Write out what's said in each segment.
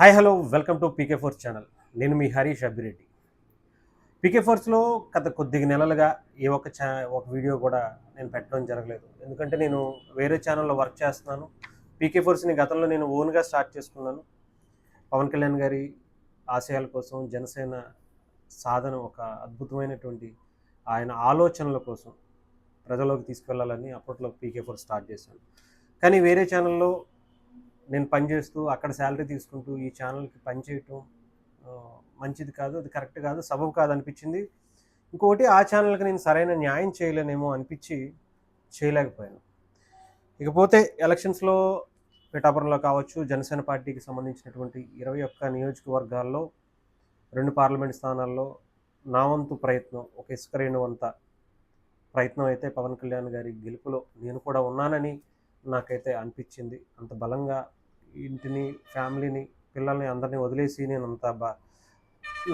Hi hello welcome to PK Force channel. నేను మీ హరీష్ అభిరెడ్డి. పీకే ఫోర్స్లో గత కొద్ది నెలలుగా ఏ ఒక్క ఛా ఒక వీడియో కూడా నేను పెట్టడం జరగలేదు. ఎందుకంటే నేను వేరే ఛానల్లో వర్క్ చేస్తున్నాను. పీకే ఫోర్స్ని గతంలో నేను ఓన్గా స్టార్ట్ చేసుకున్నాను. పవన్ కళ్యాణ్ గారి ఆశయాల కోసం జనసేన సాధన ఒక అద్భుతమైనటువంటి ఆయన ఆలోచనల కోసం ప్రజల్లోకి తీసుకెళ్ళాలని అప్పట్లో పీకే ఫోర్ స్టార్ట్ చేశాను. కానీ వేరే ఛానల్లో నేను పనిచేస్తూ అక్కడ శాలరీ తీసుకుంటూ ఈ ఛానల్కి పనిచేయటం మంచిది కాదు అది కరెక్ట్ కాదు సబబు కాదు అనిపించింది. ఇంకోటి ఆ ఛానల్కి నేను సరైన న్యాయం చేయలేనేమో అనిపించి చేయలేకపోయాను. ఇకపోతే ఎలక్షన్స్లో పిఠాపురంలో కావచ్చు జనసేన పార్టీకి సంబంధించినటువంటి ఇరవై ఒక్క నియోజకవర్గాల్లో రెండు పార్లమెంట్ స్థానాల్లో నా వంతు ప్రయత్నం ఒక ఇసుకరేణు వంత ప్రయత్నం అయితే పవన్ కళ్యాణ్ గారి గెలుపులో నేను కూడా ఉన్నానని నాకైతే అనిపించింది. అంత బలంగా ఇంటిని ఫ్యామిలీని పిల్లల్ని అందరినీ వదిలేసి నేను అంత బా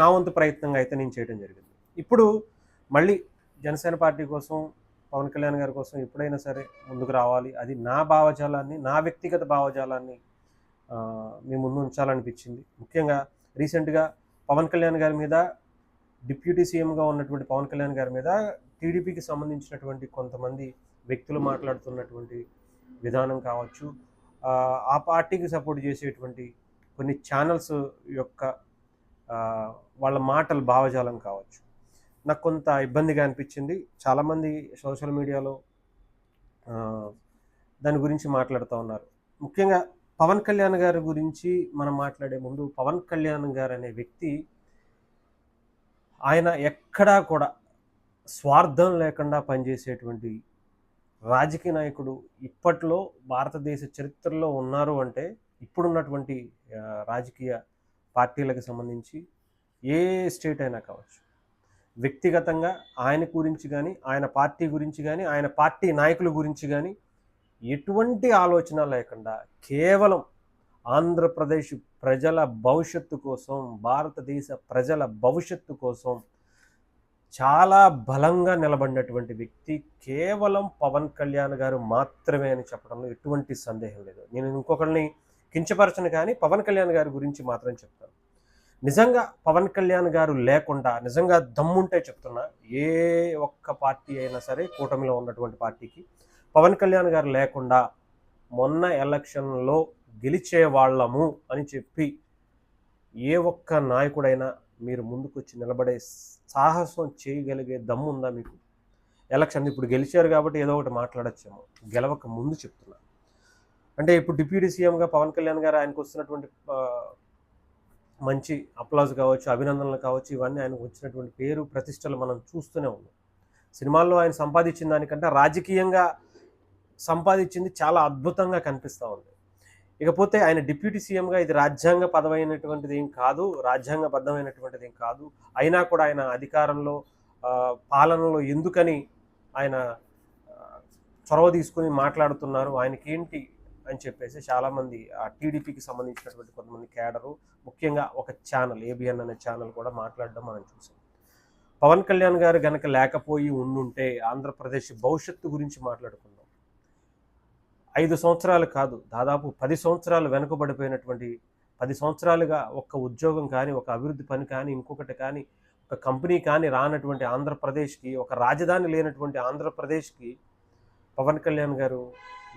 నా వంతు ప్రయత్నంగా అయితే నేను చేయడం జరిగింది. ఇప్పుడు మళ్ళీ జనసేన పార్టీ కోసం పవన్ కళ్యాణ్ గారి కోసం ఎప్పుడైనా సరే ముందుకు రావాలి. అది నా భావజాలాన్ని నా వ్యక్తిగత భావజాలాన్ని మీ ముందు ఉంచాలనిపించింది. ముఖ్యంగా రీసెంట్గా పవన్ కళ్యాణ్ గారి మీద డిప్యూటీ సీఎంగా ఉన్నటువంటి పవన్ కళ్యాణ్ గారి మీద టీడీపీకి సంబంధించినటువంటి కొంతమంది వ్యక్తులు మాట్లాడుతున్నటువంటి విధానం కావచ్చు ఆ, పార్టీకి సపోర్ట్ చేసేటువంటి కొన్ని ఛానల్స్ యొక్క వాళ్ళ మాటలు భావజాలం కావచ్చు. నాకు కొంత ఇబ్బందిగా అనిపించింది. చాలామంది సోషల్ మీడియాలో దాని గురించి మాట్లాడుతూ ఉన్నారు. ముఖ్యంగా పవన్ కళ్యాణ్ గారి గురించి మనం మాట్లాడే ముందు పవన్ కళ్యాణ్ గారు అనే వ్యక్తి ఆయన ఎక్కడా కూడా స్వార్థం లేకుండా పనిచేసేటువంటి రాజకీయ నాయకుడు ఇప్పట్లో భారతదేశ చరిత్రలో ఉన్నారు అంటే ఇప్పుడున్నటువంటి రాజకీయ పార్టీలకు సంబంధించి ఏ స్టేట్ అయినా కావచ్చు. వ్యక్తిగతంగా ఆయన గురించి కానీ ఆయన పార్టీ గురించి కానీ ఆయన పార్టీ నాయకుల గురించి కానీ ఎటువంటి ఆలోచన లేకుండా కేవలం ఆంధ్రప్రదేశ్ ప్రజల భవిష్యత్తు కోసం భారతదేశ ప్రజల భవిష్యత్తు కోసం చాలా బలంగా నిలబడినటువంటి వ్యక్తి కేవలం పవన్ కళ్యాణ్ గారు మాత్రమే అని చెప్పడంలో ఎటువంటి సందేహం లేదు. నేను ఇంకొకరిని కించపరచను కానీ పవన్ కళ్యాణ్ గారి గురించి మాత్రం చెప్తాను. నిజంగా పవన్ కళ్యాణ్ గారు లేకుండా నిజంగా దమ్ముంటే చెప్తున్నా ఏ ఒక్క పార్టీ అయినా సరే కూటమిలో ఉన్నటువంటి పార్టీకి పవన్ కళ్యాణ్ గారు లేకుండా మొన్న ఎలక్షన్లో గెలిచే వాళ్ళము అని చెప్పి ఏ ఒక్క నాయకుడైనా మీరు ముందుకొచ్చి నిలబడే సాహసం చేయగలిగే దమ్ము ఉందా మీకు? ఎలక్షన్ ఇప్పుడు గెలిచారు కాబట్టి ఏదో ఒకటి మాట్లాడచ్చేమో. గెలవక ముందు చెప్తున్నా. అంటే ఇప్పుడు డిప్యూటీ సీఎంగా పవన్ కళ్యాణ్ గారు ఆయనకు వస్తున్నటువంటి మంచి అప్లాజ్ కావచ్చు అభినందనలు కావచ్చు ఇవన్నీ ఆయనకు వచ్చినటువంటి పేరు ప్రతిష్టలు మనం చూస్తూనే ఉన్నాం. సినిమాల్లో ఆయన సంపాదించిన దానికంటే రాజకీయంగా సంపాదించింది చాలా అద్భుతంగా కనిపిస్తూ ఉంది. ఇకపోతే ఆయన డిప్యూటీ సీఎంగా ఇది రాజ్యాంగ పదవైనటువంటిది ఏం కాదు రాజ్యాంగబద్ధమైనటువంటిది ఏం కాదు. అయినా కూడా ఆయన అధికారంలో పాలనలో ఎందుకని ఆయన చొరవ తీసుకుని మాట్లాడుతున్నారు ఆయనకి ఏంటి అని చెప్పేసి చాలామంది ఆ టీడీపీకి సంబంధించినటువంటి కొంతమంది కేడరు ముఖ్యంగా ఒక ఛానల్ ఏబిఎన్ అనే ఛానల్ కూడా మాట్లాడడం మనం చూసాం. పవన్ కళ్యాణ్ గారు గనక లేకపోయి ఉండుంటే ఆంధ్రప్రదేశ్ భవిష్యత్తు గురించి మాట్లాడుకుందాం. ఐదు సంవత్సరాలు కాదు దాదాపు పది సంవత్సరాలు వెనుకబడిపోయినటువంటి పది సంవత్సరాలుగా ఒక్క ఉద్యోగం కానీ ఒక అభివృద్ధి పని కానీ ఇంకొకటి కానీ ఒక కంపెనీ కానీ రానటువంటి ఆంధ్రప్రదేశ్కి ఒక రాజధాని లేనటువంటి ఆంధ్రప్రదేశ్కి పవన్ కళ్యాణ్ గారు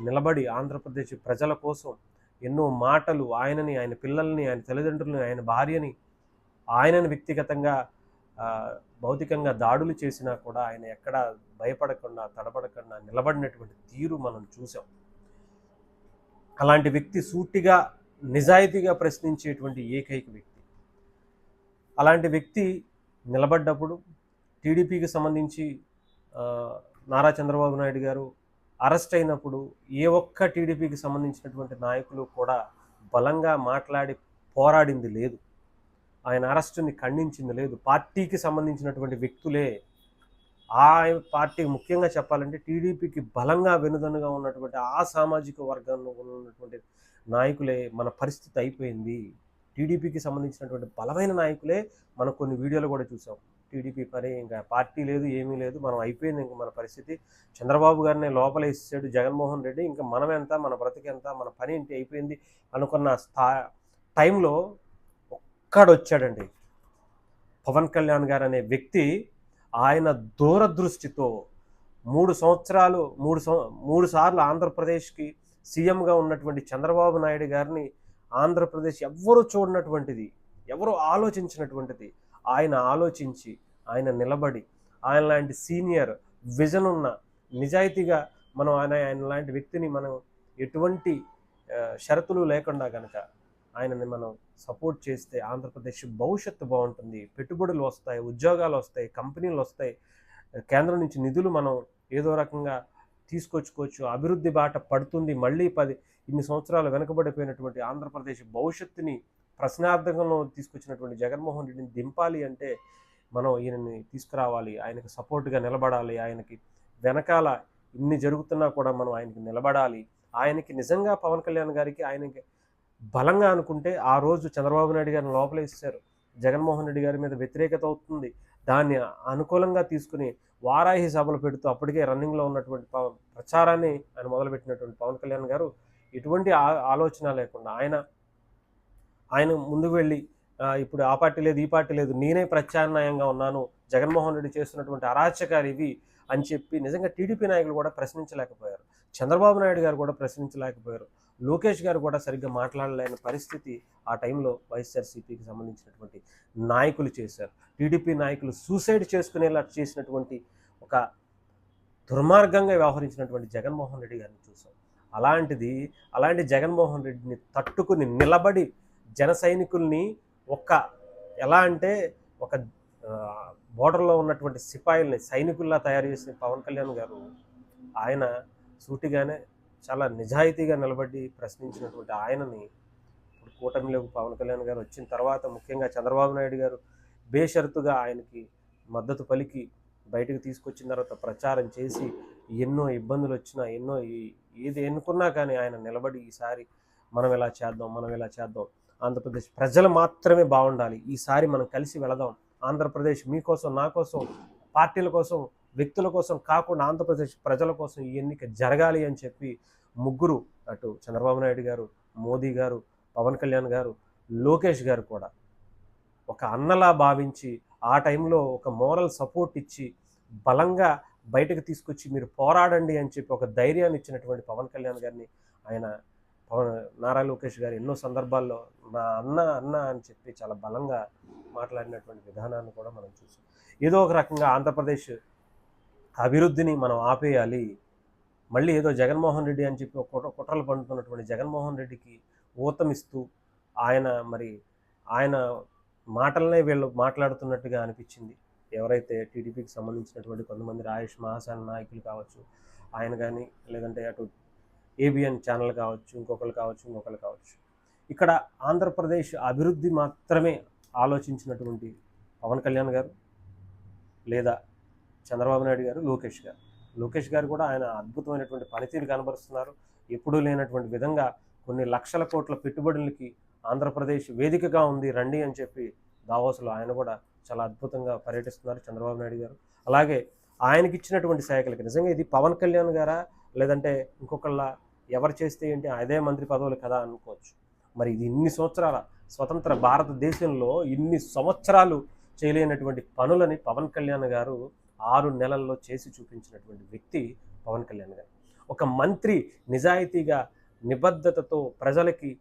నిలబడి ఆంధ్రప్రదేశ్ ప్రజల కోసం ఎన్నో మాటలు ఆయనని ఆయన పిల్లల్ని ఆయన తల్లిదండ్రులని ఆయన భార్యని ఆయనని వ్యక్తిగతంగా భౌతికంగా దాడులు చేసినా కూడా ఆయన ఎక్కడ భయపడకుండా తడబడకుండా నిలబడినటువంటి తీరు మనం చూసాం అలాంటి వ్యక్తి సూటిగా నిజాయితీగా ప్రశ్నించేటువంటి ఏకైక వ్యక్తి. అలాంటి వ్యక్తి నిలబడ్డప్పుడు టీడీపీకి సంబంధించి నారా చంద్రబాబు నాయుడు గారు అరెస్ట్ అయినప్పుడు ఏ ఒక్క టీడీపీకి సంబంధించినటువంటి నాయకులు కూడా బలంగా మాట్లాడి పోరాడింది లేదు. ఆయన అరెస్టుని ఖండించింది లేదు. పార్టీకి సంబంధించినటువంటి వ్యక్తులే ఆ పార్టీ ముఖ్యంగా చెప్పాలంటే టీడీపీకి బలంగా వెనుదనుగా ఉన్నటువంటి ఆ సామాజిక వర్గంలో ఉన్నటువంటి నాయకులే మన పరిస్థితి అయిపోయింది. టీడీపీకి సంబంధించినటువంటి బలమైన నాయకులే మనం కొన్ని వీడియోలు కూడా చూసాం. టీడీపీ పని ఇంకా పార్టీ లేదు ఏమీ లేదు మనం అయిపోయింది ఇంకా మన పరిస్థితి. చంద్రబాబు గారిని లోపల వేసాడు జగన్మోహన్ రెడ్డి ఇంకా మనం ఎంత మన బ్రతికెంత మన పని ఏంటి అయిపోయింది అనుకున్న స్థా టైంలో ఒక్కడొచ్చాడండి. పవన్ కళ్యాణ్ గారు అనే వ్యక్తి ఆయన దూరదృష్టితో మూడు సంవత్సరాలు మూడు సం మూడు సార్లు ఆంధ్రప్రదేశ్కి సీఎంగా ఉన్నటువంటి చంద్రబాబు నాయుడు గారిని ఆంధ్రప్రదేశ్ ఎవ్వరూ చూడనటువంటిది ఎవరో ఆలోచించినటువంటిది. ఆయన ఆలోచించి ఆయన నిలబడి ఆయన లాంటి సీనియర్ విజన్ ఉన్న నిజాయితీగా మనం ఆయన ఆయన లాంటి వ్యక్తిని మనం ఎటువంటి షరతులు లేకుండా కనుక ఆయనని మనం సపోర్ట్ చేస్తే ఆంధ్రప్రదేశ్ భవిష్యత్తు బాగుంటుంది. పెట్టుబడులు వస్తాయి ఉద్యోగాలు వస్తాయి కంపెనీలు వస్తాయి. కేంద్రం నుంచి నిధులు మనం ఏదో రకంగా తీసుకొచ్చుకోవచ్చు. అభివృద్ధి బాట పడుతుంది. మళ్ళీ పది ఇన్ని సంవత్సరాలు వెనుకబడిపోయినటువంటి ఆంధ్రప్రదేశ్ భవిష్యత్తుని ప్రశ్నార్థకంలో తీసుకొచ్చినటువంటి జగన్మోహన్ రెడ్డిని దింపాలి అంటే మనం ఈయనని తీసుకురావాలి. ఆయనకు సపోర్ట్గా నిలబడాలి. ఆయనకి వెనకాల ఇన్ని జరుగుతున్నా కూడా మనం ఆయనకి నిలబడాలి. ఆయనకి నిజంగా పవన్ కళ్యాణ్ గారికి ఆయనకి బలంగా అనుకుంటే ఆ రోజు చంద్రబాబు నాయుడు గారిని లోపలేస్తారు జగన్మోహన్ రెడ్డి గారి మీద వ్యతిరేకత అవుతుంది. దాన్ని అనుకూలంగా తీసుకుని వారాహి సభలు పెడుతూ అప్పటికే రన్నింగ్లో ఉన్నటువంటి పవన్ ప్రచారాన్ని ఆయన మొదలుపెట్టినటువంటి పవన్ కళ్యాణ్ గారు ఎటువంటి ఆ- ఆలోచన లేకుండా ఆయన ఆయన ముందుకు వెళ్ళి ఇప్పుడు ఆ పార్టీ లేదు ఈ పార్టీ లేదు నేనే ప్రత్యామ్నాయంగా ఉన్నాను జగన్మోహన్ రెడ్డి చేస్తున్నటువంటి అరాచకాలు ఇవి అని చెప్పి నిజంగా టీడీపీ నాయకులు కూడా ప్రశ్నించలేకపోయారు. చంద్రబాబు నాయుడు గారు కూడా ప్రశ్నించలేకపోయారు. లోకేష్ గారు కూడా సరిగ్గా మాట్లాడలేని పరిస్థితి ఆ టైంలో వైఎస్ఆర్సీపీకి సంబంధించినటువంటి నాయకులు చేశారు. టీడీపీ నాయకులు సూసైడ్ చేసుకునేలా చేసినటువంటి ఒక దుర్మార్గంగా వ్యవహరించినటువంటి జగన్మోహన్ రెడ్డి గారిని చూసాం. అలాంటిది అలాంటి జగన్మోహన్ రెడ్డిని తట్టుకుని నిలబడి జన సైనికుల్ని ఒక్క ఎలా అంటే ఒక బోర్డర్లో ఉన్నటువంటి సిపాయిల్ని సైనికుల్లా తయారు చేసిన పవన్ కళ్యాణ్ గారు ఆయన సూటిగానే చాలా నిజాయితీగా నిలబడి ప్రశ్నించినటువంటి ఆయనని ఇప్పుడు కూటమిలోకి పవన్ కళ్యాణ్ గారు వచ్చిన తర్వాత ముఖ్యంగా చంద్రబాబు నాయుడు గారు బేషరతుగా ఆయనకి మద్దతు పలికి బయటకు తీసుకొచ్చిన తర్వాత ప్రచారం చేసి ఎన్నో ఇబ్బందులు వచ్చినా ఎన్నో ఏది ఎన్నుకున్నా కానీ ఆయన నిలబడి ఈసారి మనం ఎలా చేద్దాం మనం ఎలా చేద్దాం. ఆంధ్రప్రదేశ్ ప్రజలు మాత్రమే బాగుండాలి. ఈసారి మనం కలిసి వెళదాం. ఆంధ్రప్రదేశ్ మీకోసం నా కోసం పార్టీల కోసం వ్యక్తుల కోసం కాకుండా ఆంధ్రప్రదేశ్ ప్రజల కోసం ఈ ఎన్నిక జరగాలి అని చెప్పి ముగ్గురు అటు చంద్రబాబు నాయుడు గారు మోదీ గారు పవన్ కళ్యాణ్ గారు లోకేష్ గారు కూడా ఒక అన్నలా భావించి ఆ టైంలో ఒక మోరల్ సపోర్ట్ ఇచ్చి బలంగా బయటకు తీసుకొచ్చి మీరు పోరాడండి అని చెప్పి ఒక ధైర్యాన్ని ఇచ్చినటువంటి పవన్ కళ్యాణ్ గారిని ఆయన పవన్ నారా లోకేష్ గారు ఎన్నో సందర్భాల్లో నా అన్న అన్న అని చెప్పి చాలా బలంగా మాట్లాడినటువంటి విధానాన్ని కూడా మనం చూసాం. ఏదో ఒక రకంగా ఆంధ్రప్రదేశ్ అభివృద్ధిని మనం ఆపేయాలి. మళ్ళీ ఏదో జగన్మోహన్ రెడ్డి అని చెప్పి ఒక కుట్ర కుట్రలు పండుతున్నటువంటి జగన్మోహన్ రెడ్డికి ఊతమిస్తూ ఆయన మరి ఆయన మాటలనే వీళ్ళు మాట్లాడుతున్నట్టుగా అనిపించింది. ఎవరైతే టీడీపీకి సంబంధించినటువంటి కొంతమంది రాయేష్ మహాసేన నాయకులు కావచ్చు ఆయన కానీ లేదంటే అటు ఏబిఎన్ ఛానల్ కావచ్చు ఇంకొకరు కావచ్చు ఇంకొకరు కావచ్చు. ఇక్కడ ఆంధ్రప్రదేశ్ అభివృద్ధి మాత్రమే ఆలోచించినటువంటి పవన్ కళ్యాణ్ గారు లేదా చంద్రబాబు నాయుడు గారు లోకేష్ గారు. లోకేష్ గారు కూడా ఆయన అద్భుతమైనటువంటి పనితీరు కనబరుస్తున్నారు. ఎప్పుడూ లేనటువంటి విధంగా కొన్ని లక్షల కోట్ల పెట్టుబడులకి ఆంధ్రప్రదేశ్ వేదికగా ఉంది రండి అని చెప్పి దావోసులో ఆయన కూడా చాలా అద్భుతంగా పర్యటిస్తున్నారు చంద్రబాబు నాయుడు గారు. అలాగే ఆయనకి ఇచ్చినటువంటి శాఖలకి నిజంగా ఇది పవన్ కళ్యాణ్ గారా? లేదంటే ఇంకొకళ్ళ ఎవరు చేస్తే ఏంటి? అదే మంత్రి పదవులు కదా అనుకోవచ్చు. మరి ఇది ఇన్ని సంవత్సరాల స్వతంత్ర భారతదేశంలో ఇన్ని సంవత్సరాలు చేయలేనటువంటి పనులని పవన్ కళ్యాణ్ గారు ఆరు నెలల్లో చేసి చూపించినటువంటి వ్యక్తి పవన్ కళ్యాణ్ గారు. ఒక మంత్రి నిజాయితీగా నిబద్ధతతో ప్రజలకి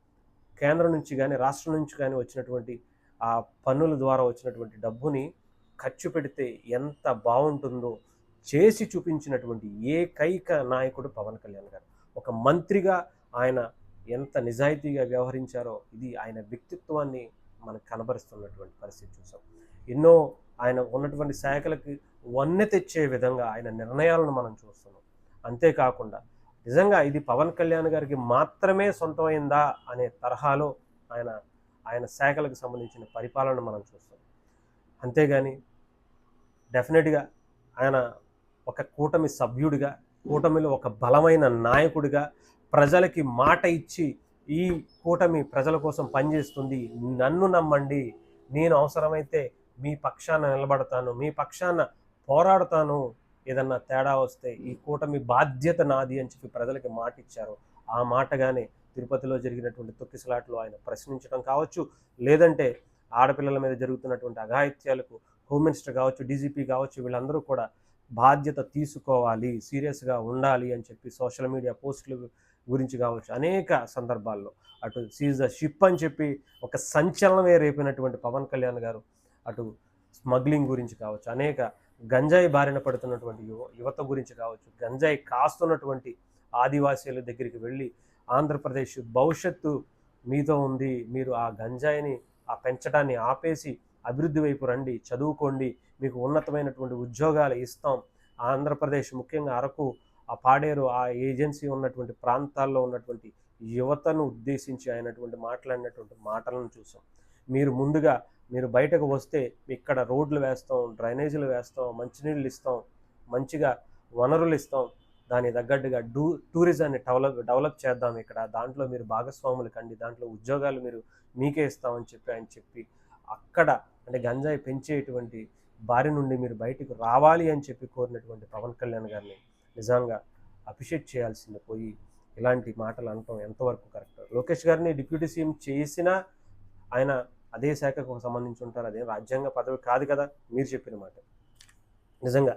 కేంద్రం నుంచి కానీ రాష్ట్రం నుంచి కానీ వచ్చినటువంటి ఆ పన్నుల ద్వారా వచ్చినటువంటి డబ్బుని ఖర్చు పెడితే ఎంత బాగుంటుందో చేసి చూపించినటువంటి ఏకైక నాయకుడు పవన్ కళ్యాణ్ గారు. ఒక మంత్రిగా ఆయన ఎంత నిజాయితీగా వ్యవహరించారో ఇది ఆయన వ్యక్తిత్వాన్ని మనకు కనబరుస్తున్నటువంటి పరిస్థితి చూసాం. ఎన్నో ఆయన ఉన్నటువంటి శాఖలకి వన్నె తెచ్చే విధంగా ఆయన నిర్ణయాలను మనం చూస్తున్నాం. అంతేకాకుండా నిజంగా ఇది పవన్ కళ్యాణ్ గారికి మాత్రమే సొంతమైందా అనే తరహాలో ఆయన ఆయన శాఖలకు సంబంధించిన పరిపాలన మనం చూస్తాం అంతేగాని డెఫినెట్గా ఆయన ఒక కూటమి సభ్యుడిగా కూటమిలో ఒక బలమైన నాయకుడిగా ప్రజలకి మాట ఇచ్చి ఈ కూటమి ప్రజల కోసం పనిచేస్తుంది. నన్ను నమ్మండి. నేను అవసరమైతే మీ పక్షాన నిలబడతాను. మీ పక్షాన పోరాడుతాను ఏదన్నా తేడా వస్తే ఈ కూటమి బాధ్యత నాది అని చెప్పి ప్రజలకి మాట ఇచ్చారు ఆ మాటగానే తిరుపతిలో జరిగినటువంటి తొక్కిసలాట్లు ఆయన ప్రశ్నించడం కావచ్చు లేదంటే ఆడపిల్లల మీద జరుగుతున్నటువంటి అఘాయిత్యాలకు హోమ్ మినిస్టర్ కావచ్చు డీజీపీ కావచ్చు వీళ్ళందరూ కూడా బాధ్యత తీసుకోవాలి సీరియస్గా ఉండాలి అని చెప్పి సోషల్ మీడియా పోస్టులు గురించి కావచ్చు అనేక సందర్భాల్లో. అటు సీజ్ ద షిప్ అని చెప్పి ఒక సంచలనమే రేపినటువంటి పవన్ కళ్యాణ్ గారు అటు స్మగ్లింగ్ గురించి కావచ్చు అనేక గంజాయి బారిన పడుతున్నటువంటి యువ యువత గురించి కావచ్చు గంజాయి కాస్తున్నటువంటి ఆదివాసీల దగ్గరికి వెళ్ళి ఆంధ్రప్రదేశ్ భవిష్యత్తు మీతో ఉంది మీరు ఆ గంజాయిని ఆ పెంచడాన్ని ఆపేసి అభివృద్ధి వైపు రండి చదువుకోండి మీకు ఉన్నతమైనటువంటి ఉద్యోగాలు ఇస్తాం. ఆంధ్రప్రదేశ్ ముఖ్యంగా అరకు ఆ పాడేరు ఆ ఏజెన్సీ ఉన్నటువంటి ప్రాంతాల్లో ఉన్నటువంటి యువతను ఉద్దేశించి అయినటువంటి మాట్లాడినటువంటి మాటలను చూసాం. మీరు ముందుగా మీరు బయటకు వస్తే ఇక్కడ రోడ్లు వేస్తాం డ్రైనేజీలు వేస్తాం మంచినీళ్ళు ఇస్తాం మంచిగా వనరులు ఇస్తాం దాని తగ్గట్టుగా డూ టూరిజాన్ని డెవలప్ డెవలప్ చేద్దాం ఇక్కడ. దాంట్లో మీరు భాగస్వాములు కండి దాంట్లో ఉద్యోగాలు మీరు మీకే ఇస్తామని చెప్పి ఆయన చెప్పి అక్కడ అంటే గంజాయి పెంచేటువంటి బారి నుండి మీరు బయటకు రావాలి అని చెప్పి కోరినటువంటి పవన్ కళ్యాణ్ గారిని నిజంగా అప్రిషియేట్ చేయాల్సింది పోయి ఇలాంటి మాటలు అనటం ఎంతవరకు కరెక్ట్? లోకేష్ గారిని డిప్యూటీ సీఎం చేసినా ఆయన అదే శాఖకు సంబంధించి ఉంటారు అదే రాజ్యాంగ పదవి కాదు కదా మీరు చెప్పిన మాట. నిజంగా.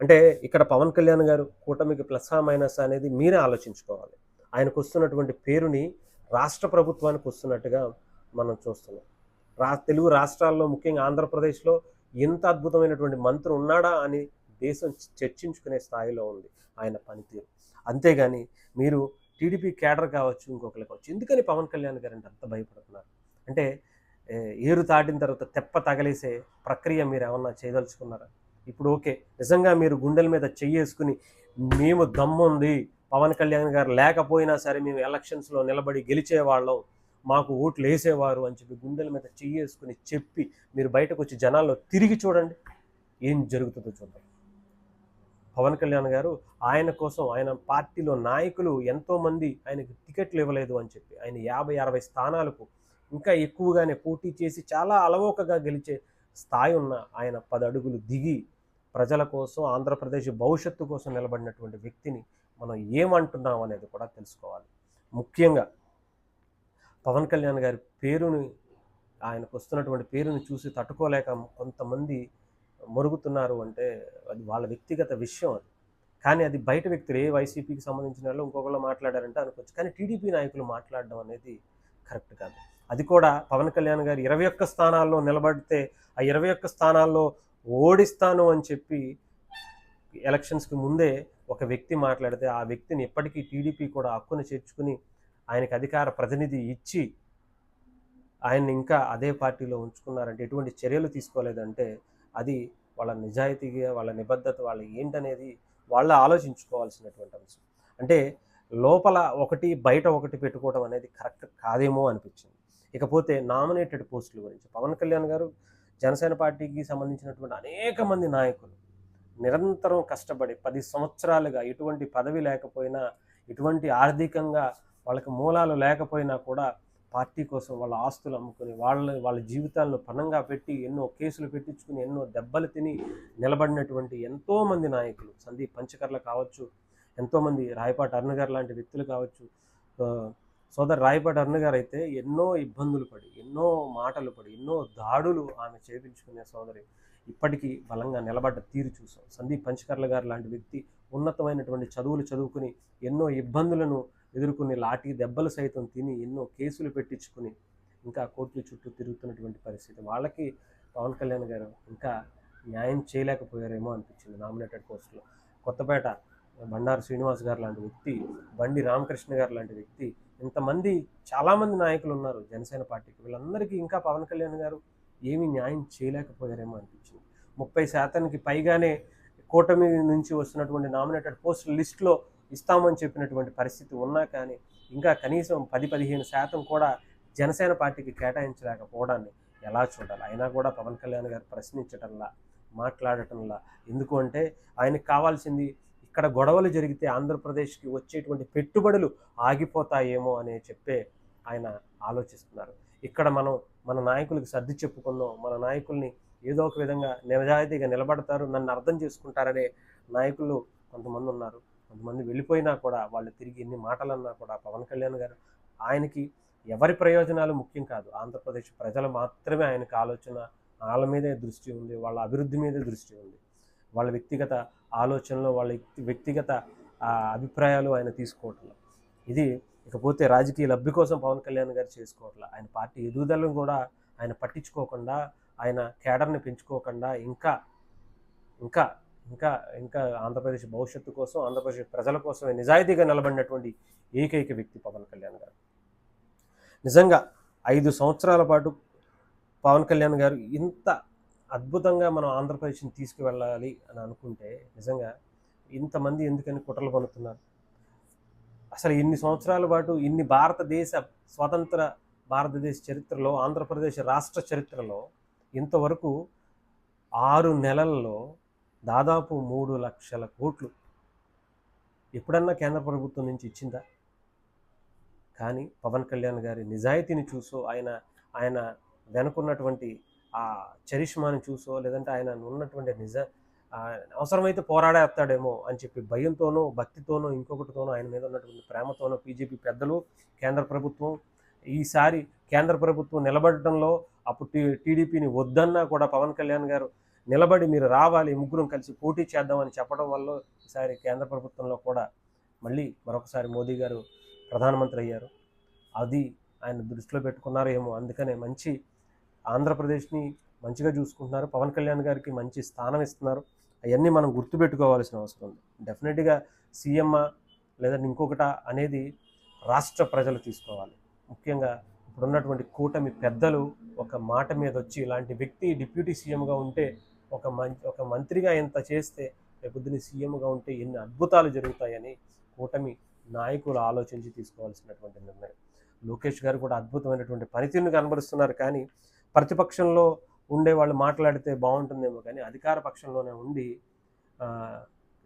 అంటే ఇక్కడ పవన్ కళ్యాణ్ గారు కూటమికి ప్లస్ మైనస్ అనేది మీరే ఆలోచించుకోవాలి. ఆయనకు వస్తున్నటువంటి పేరుని రాష్ట్ర ప్రభుత్వానికి వస్తున్నట్టుగా మనం చూస్తున్నాం. రా తెలుగు రాష్ట్రాల్లో ముఖ్యంగా ఆంధ్రప్రదేశ్లో ఇంత అద్భుతమైనటువంటి మంత్రి ఉన్నాడా అని దేశం చర్చించుకునే స్థాయిలో ఉంది ఆయన పనితీరు. అంతేగాని మీరు టీడీపీ కేడర్ కావచ్చు ఇంకొకరు కావచ్చు ఎందుకని పవన్ కళ్యాణ్ గారు అంటే అంత భయపడుతున్నారు? అంటే ఏరు తాటిన తర్వాత తెప్ప తగలేసే ప్రక్రియ మీరు ఏమన్నా చేయదలుచుకున్నారా? ఇప్పుడు ఓకే నిజంగా మీరు గుండెల మీద చెయ్యేసుకుని మేము దమ్ముంది పవన్ కళ్యాణ్ గారు లేకపోయినా సరే మేము ఎలక్షన్స్లో నిలబడి గెలిచేవాళ్ళం మాకు ఓట్లు వేసేవారు అని చెప్పి గుండెల మీద చెయ్యేసుకుని చెప్పి మీరు బయటకు వచ్చి జనాల్లో తిరిగి చూడండి. ఏం జరుగుతుందో చూద్దాం. పవన్ కళ్యాణ్ గారు ఆయన కోసం ఆయన పార్టీలో నాయకులు ఎంతోమంది ఆయనకు టికెట్లు ఇవ్వలేదు అని చెప్పి ఆయన యాభై అరవై స్థానాలకు ఇంకా ఎక్కువగానే పోటీ చేసి చాలా అలవోకగా గెలిచే స్థాయి ఉన్న ఆయన పది అడుగులు దిగి ప్రజల కోసం ఆంధ్రప్రదేశ్ భవిష్యత్తు కోసం నిలబడినటువంటి వ్యక్తిని మనం ఏమంటున్నాం అనేది కూడా తెలుసుకోవాలి. ముఖ్యంగా పవన్ కళ్యాణ్ గారి పేరుని ఆయనకు వస్తున్నటువంటి పేరుని చూసి తట్టుకోలేక కొంతమంది మొరుగుతున్నారు అంటే అది వాళ్ళ వ్యక్తిగత విషయం అది. కానీ అది బయట వ్యక్తులు ఏ వైసీపీకి సంబంధించిన వాళ్ళు ఇంకొకళ్ళు మాట్లాడారంటే అనుకోవచ్చు. కానీ టీడీపీ నాయకులు మాట్లాడడం అనేది కరెక్ట్ కాదు. అది కూడా పవన్ కళ్యాణ్ గారు ఇరవై ఒక్క స్థానాల్లో నిలబడితే ఆ ఇరవై ఒక్క స్థానాల్లో ఓడిస్తాను అని చెప్పి ఎలక్షన్స్కి ముందే ఒక వ్యక్తి మాట్లాడితే ఆ వ్యక్తిని ఎప్పటికీ టీడీపీ కూడా హక్కును చేర్చుకుని ఆయనకి అధికార ప్రతినిధి ఇచ్చి ఆయన్ని ఇంకా అదే పార్టీలో ఉంచుకున్నారంటే ఎటువంటి చర్యలు తీసుకోలేదంటే అది వాళ్ళ నిజాయితీగా వాళ్ళ నిబద్ధత వాళ్ళ ఏంటనేది వాళ్ళ ఆలోచించుకోవాల్సినటువంటి అంశం. అంటే లోపల ఒకటి బయట ఒకటి పెట్టుకోవడం అనేది కరెక్ట్ కాదేమో అనిపించింది. ఇకపోతే నామినేటెడ్ పోస్టుల గురించి. పవన్ కళ్యాణ్ గారు జనసేన పార్టీకి సంబంధించినటువంటి అనేక మంది నాయకులు నిరంతరం కష్టపడి పది సంవత్సరాలుగా ఎటువంటి పదవి లేకపోయినా ఎటువంటి ఆర్థికంగా వాళ్ళకి మూలాలు లేకపోయినా కూడా పార్టీ కోసం వాళ్ళ ఆస్తులు అమ్ముకొని వాళ్ళ వాళ్ళ జీవితాలను పణంగా పెట్టి ఎన్నో కేసులు పెట్టించుకుని ఎన్నో దెబ్బలు తిని నిలబడినటువంటి ఎంతోమంది నాయకులు. సందీప్ పంచకర్ల కావచ్చు ఎంతోమంది రాయపాటి అరుణ గారు లాంటి వ్యక్తులు కావచ్చు సోదరు రాయపాటి అరుణ గారు అయితే ఎన్నో ఇబ్బందులు పడి ఎన్నో మాటలు పడి ఎన్నో దాడులు ఆమె చేపించుకునే సోదరి ఇప్పటికీ బలంగా నిలబడ్డ తీరు చూసాం సందీప్ పంచకర్ల గారు లాంటి వ్యక్తి ఉన్నతమైనటువంటి చదువులు చదువుకుని ఎన్నో ఇబ్బందులను ఎదుర్కొని లాఠీ దెబ్బలు సైతం తిని ఎన్నో కేసులు పెట్టించుకుని ఇంకా కోర్టుల చుట్టూ తిరుగుతున్నటువంటి పరిస్థితి. వాళ్ళకి పవన్ కళ్యాణ్ గారు ఇంకా న్యాయం చేయలేకపోయారేమో అనిపించింది నామినేటెడ్ పోస్టులో. కొత్తపేట బండారు శ్రీనివాస్ గారు లాంటి వ్యక్తి బండి రామకృష్ణ గారు లాంటి వ్యక్తి ఇంతమంది చాలామంది నాయకులు ఉన్నారు జనసేన పార్టీకి. వీళ్ళందరికీ ఇంకా పవన్ కళ్యాణ్ గారు ఏమీ న్యాయం చేయలేకపోయారేమో అనిపించింది. ముప్పై శాతానికి పైగానే కూటమి నుంచి వస్తున్నటువంటి నామినేటెడ్ పోస్టుల లిస్టులో ఇస్తామని చెప్పినటువంటి పరిస్థితి ఉన్నా కానీ ఇంకా కనీసం పది పదిహేను శాతం కూడా జనసేన పార్టీకి కేటాయించలేకపోవడాన్ని ఎలా చూడాలి? అయినా కూడా పవన్ కళ్యాణ్ గారు ప్రశ్నించటంలా మాట్లాడటంలా ఎందుకు అంటే ఆయనకు కావాల్సింది ఇక్కడ గొడవలు జరిగితే ఆంధ్రప్రదేశ్కి వచ్చేటువంటి పెట్టుబడులు ఆగిపోతాయేమో అని చెప్పే ఆయన ఆలోచిస్తున్నారు. ఇక్కడ మనం మన నాయకులకు సర్ది చెప్పుకుందాం. మన నాయకుల్ని ఏదో ఒక విధంగా నిజాయితీగా నిలబడతారు నన్ను అర్థం చేసుకుంటారనే నాయకులు కొంతమంది ఉన్నారు. కొంతమంది వెళ్ళిపోయినా కూడా వాళ్ళు తిరిగి ఎన్ని మాటలన్నా కూడా పవన్ కళ్యాణ్ గారు ఆయనకి ఎవరి ప్రయోజనాలు ముఖ్యం కాదు. ఆంధ్రప్రదేశ్ ప్రజలు మాత్రమే ఆయనకు ఆలోచన వాళ్ళ మీదే దృష్టి ఉంది వాళ్ళ అభివృద్ధి మీదే దృష్టి ఉంది. వాళ్ళ వ్యక్తిగత ఆలోచనలు వాళ్ళ వ్యక్తి- వ్యక్తిగత అభిప్రాయాలు ఆయన తీసుకోవట్లేదు ఇది ఇకపోతే రాజకీయ లబ్ధి కోసం పవన్ కళ్యాణ్ గారు చేసుకోవట్లేదు ఆయన పార్టీ ఎదుగుదలను కూడా ఆయన పట్టించుకోకుండా ఆయన కేడర్ని పెంచుకోకుండా ఇంకా ఇంకా ఇంకా ఇంకా ఆంధ్రప్రదేశ్ భవిష్యత్తు కోసం ఆంధ్రప్రదేశ్ ప్రజల కోసమే నిజాయితీగా నిలబడినటువంటి ఏకైక వ్యక్తి పవన్ కళ్యాణ్ గారు. నిజంగా ఐదు సంవత్సరాల పాటు పవన్ కళ్యాణ్ గారు ఇంత అద్భుతంగా మనం ఆంధ్రప్రదేశ్ని తీసుకువెళ్ళాలి అని అనుకుంటే నిజంగా ఇంతమంది ఎందుకని కుట్రలు పనుతున్నారు అసలు ఇన్ని సంవత్సరాల పాటు ఇన్ని భారతదేశ స్వతంత్ర భారతదేశ చరిత్రలో ఆంధ్రప్రదేశ్ రాష్ట్ర చరిత్రలో ఇంతవరకు ఆరు నెలల్లో దాదాపు మూడు లక్షల కోట్లు ఎప్పుడన్నా కేంద్ర ప్రభుత్వం నుంచి ఇచ్చిందా? కానీ పవన్ కళ్యాణ్ గారి నిజాయితీని చూసో ఆయన ఆయన వెనుకున్నటువంటి ఆ చరిష్మాని చూసో లేదంటే ఆయన ఉన్నటువంటి నిజ అవసరమైతే పోరాడేస్తాడేమో అని చెప్పి భయంతోనో భక్తితోనో ఇంకొకటితోనో ఆయన మీద ఉన్నటువంటి ప్రేమతోనో బీజేపీ పెద్దలు కేంద్ర ప్రభుత్వం ఈసారి కేంద్ర ప్రభుత్వం నిలబడటంలో అప్పుడు టీ టీడీపీని వద్దన్నా కూడా పవన్ కళ్యాణ్ గారు నిలబడి మీరు రావాలి ముగ్గురం కలిసి పోటీ చేద్దామని చెప్పడం వల్ల ఈసారి కేంద్ర ప్రభుత్వంలో కూడా మళ్ళీ మరొకసారి మోదీ గారు ప్రధానమంత్రి అయ్యారు. అది ఆయన దృష్టిలో పెట్టుకున్నారు ఏమో అందుకనే మంచి ఆంధ్రప్రదేశ్ని మంచిగా చూసుకుంటున్నారు. పవన్ కళ్యాణ్ గారికి మంచి స్థానం ఇస్తున్నారు. అవన్నీ మనం గుర్తుపెట్టుకోవాల్సిన అవసరం ఉంది. డెఫినెట్గా సీఎం లేదా ఇంకొకట అనేది రాష్ట్ర ప్రజలు తీసుకోవాలి. ముఖ్యంగా ఇప్పుడున్నటువంటి కూటమి పెద్దలు ఒక మాట మీద వచ్చి ఇలాంటి వ్యక్తి డిప్యూటీ సీఎంగా ఉంటే ఒక మం ఒక మంత్రిగా ఎంత చేస్తే రేపొద్దున సీఎంగా ఉంటే ఎన్ని అద్భుతాలు జరుగుతాయని కూటమి నాయకులు ఆలోచించి తీసుకోవాల్సినటువంటి నిర్ణయం. లోకేష్ గారు కూడా అద్భుతమైనటువంటి పనితీరును కనబరుస్తున్నారు కానీ ప్రతిపక్షంలో ఉండే వాళ్ళు మాట్లాడితే బాగుంటుందేమో కానీ అధికార పక్షంలోనే ఉండి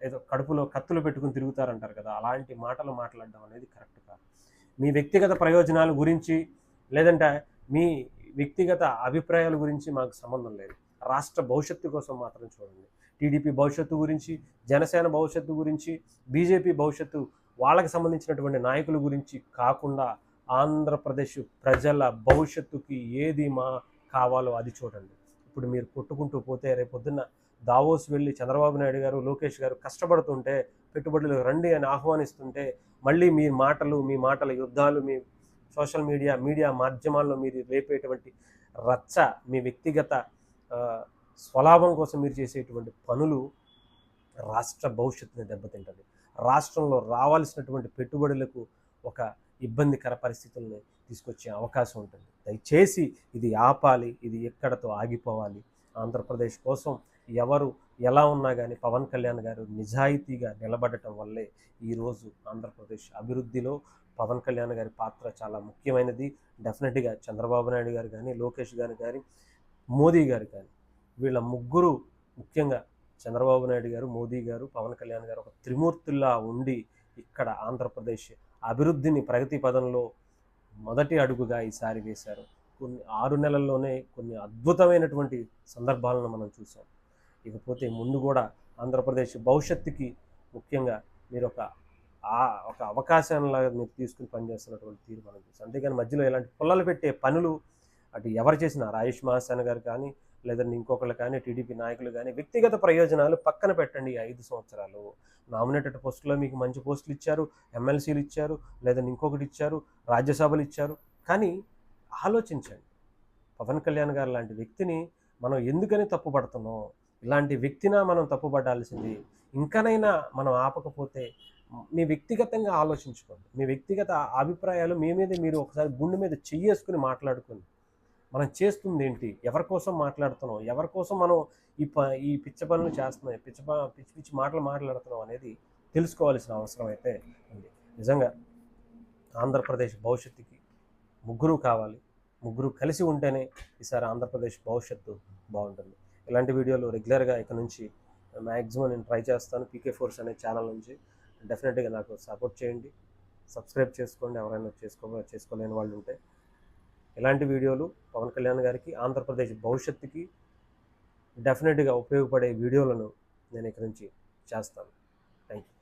ఏదో కడుపులో కత్తులు పెట్టుకుని తిరుగుతారంటారు కదా అలాంటి మాటలు మాట్లాడడం అనేది కరెక్ట్ కాదు. మీ వ్యక్తిగత ప్రయోజనాల గురించి లేదంటే మీ వ్యక్తిగత అభిప్రాయాల గురించి మాకు సంబంధం లేదు. రాష్ట్ర భవిష్యత్తు కోసం మాత్రం చూడండి. టీడీపీ భవిష్యత్తు గురించి జనసేన భవిష్యత్తు గురించి బీజేపీ భవిష్యత్తు వాళ్ళకి సంబంధించినటువంటి నాయకుల గురించి కాకుండా ఆంధ్రప్రదేశ్ ప్రజల భవిష్యత్తుకి ఏది మా కావాలో అది చూడండి. ఇప్పుడు మీరు కొట్టుకుంటూ పోతే రేపొద్దున్న దావోస్ వెళ్ళి చంద్రబాబు నాయుడు గారు లోకేష్ గారు కష్టపడుతుంటే పెట్టుబడులు రండి అని ఆహ్వానిస్తుంటే మళ్ళీ మీ మాటలు మీ మాటల యుద్ధాలు మీ సోషల్ మీడియా మీడియా మాధ్యమాల్లో మీరు రేపేటువంటి రచ్చ మీ వ్యక్తిగత స్వలాభం కోసం మీరు చేసేటువంటి పనులు రాష్ట్ర భవిష్యత్తుని దెబ్బతింటుంది. రాష్ట్రంలో రావాల్సినటువంటి పెట్టుబడులకు ఒక ఇబ్బందికర పరిస్థితుల్ని తీసుకొచ్చే అవకాశం ఉంటుంది. దయచేసి ఇది ఆపాలి ఇది ఎక్కడతో ఆగిపోవాలి. ఆంధ్రప్రదేశ్ కోసం ఎవరు ఎలా ఉన్నా కానీ పవన్ కళ్యాణ్ గారు నిజాయితీగా నిలబడటం వల్లే ఈరోజు ఆంధ్రప్రదేశ్ అభివృద్ధిలో పవన్ కళ్యాణ్ గారి పాత్ర చాలా ముఖ్యమైనది. డెఫినెట్గా చంద్రబాబు నాయుడు గారు కానీ లోకేష్ గారు కానీ మోదీ గారు కానీ వీళ్ళ ముగ్గురు ముఖ్యంగా చంద్రబాబు నాయుడు గారు మోదీ గారు పవన్ కళ్యాణ్ గారు ఒక త్రిమూర్తుల్లా ఉండి ఇక్కడ ఆంధ్రప్రదేశ్ అభివృద్ధిని ప్రగతి పదంలో మొదటి అడుగుగా ఈసారి వేశారు. కొన్ని ఆరు నెలల్లోనే కొన్ని అద్భుతమైనటువంటి సందర్భాలను మనం చూసాం ఇకపోతే ముందు కూడా ఆంధ్రప్రదేశ్ భవిష్యత్తుకి ముఖ్యంగా మీరు ఒక ఆ ఒక అవకాశంలాగా మీరు తీసుకుని పనిచేస్తున్నటువంటి తీరు మనం చూసాం అంతేగాని మధ్యలో ఇలాంటి పుల్లలు పెట్టే పనులు అటు ఎవరు చేసిన ఆయుష్ మహాసేన గారు కానీ లేదంటే ఇంకొకళ్ళు కానీ టీడీపీ నాయకులు కానీ వ్యక్తిగత ప్రయోజనాలు పక్కన పెట్టండి ఈ ఐదు సంవత్సరాలు. నామినేటెడ్ పోస్టులో మీకు మంచి పోస్టులు ఇచ్చారు ఎమ్మెల్సీలు ఇచ్చారు లేదంటే ఇంకొకటి ఇచ్చారు రాజ్యసభలు ఇచ్చారు. కానీ ఆలోచించండి. పవన్ కళ్యాణ్ గారు లాంటి వ్యక్తిని మనం ఎందుకని తప్పుపడుతున్నాం? ఇలాంటి వ్యక్తినా మనం తప్పుపడాల్సింది. ఇంకనైనా మనం ఆపకపోతే మీ వ్యక్తిగతంగా ఆలోచించుకోండి. మీ వ్యక్తిగత అభిప్రాయాలు మీ మీద మీరు ఒకసారి గుండె మీద చెయ్యేసుకుని మాట్లాడుకోండి. మనం చేస్తుంది ఏంటి ఎవరి కోసం మాట్లాడుతున్నాం? ఎవరి కోసం మనం ఈ ప ఈ పిచ్చ పనులు చేస్తున్నాం? పిచ్చ ప- పిచ్చి పిచ్చి మాటలు మాట్లాడుతున్నాం అనేది తెలుసుకోవాల్సిన అవసరం అయితే ఉంది. నిజంగా ఆంధ్రప్రదేశ్ భవిష్యత్తుకి ముగ్గురు కావాలి. ముగ్గురు కలిసి ఉంటేనే ఈసారి ఆంధ్రప్రదేశ్ భవిష్యత్తు బాగుంటుంది. ఇలాంటి వీడియోలు రెగ్యులర్గా ఇక్కడ నుంచి మ్యాక్సిమం నేను ట్రై చేస్తాను. పీకే ఫోర్స్ అనే ఛానల్ నుంచి డెఫినెట్గా నాకు సపోర్ట్ చేయండి. సబ్స్క్రైబ్ చేసుకోండి. ఎవరైనా చేసుకో చేసుకోలేని వాళ్ళు ఉంటే ఇలాంటి వీడియోలు పవన్ కళ్యాణ్ గారికి ఆంధ్రప్రదేశ్ భవిష్యత్తుకి డెఫినెట్గా ఉపయోగపడే వీడియోలను నేను ఇక్కడి నుంచి చేస్తాను. Thank you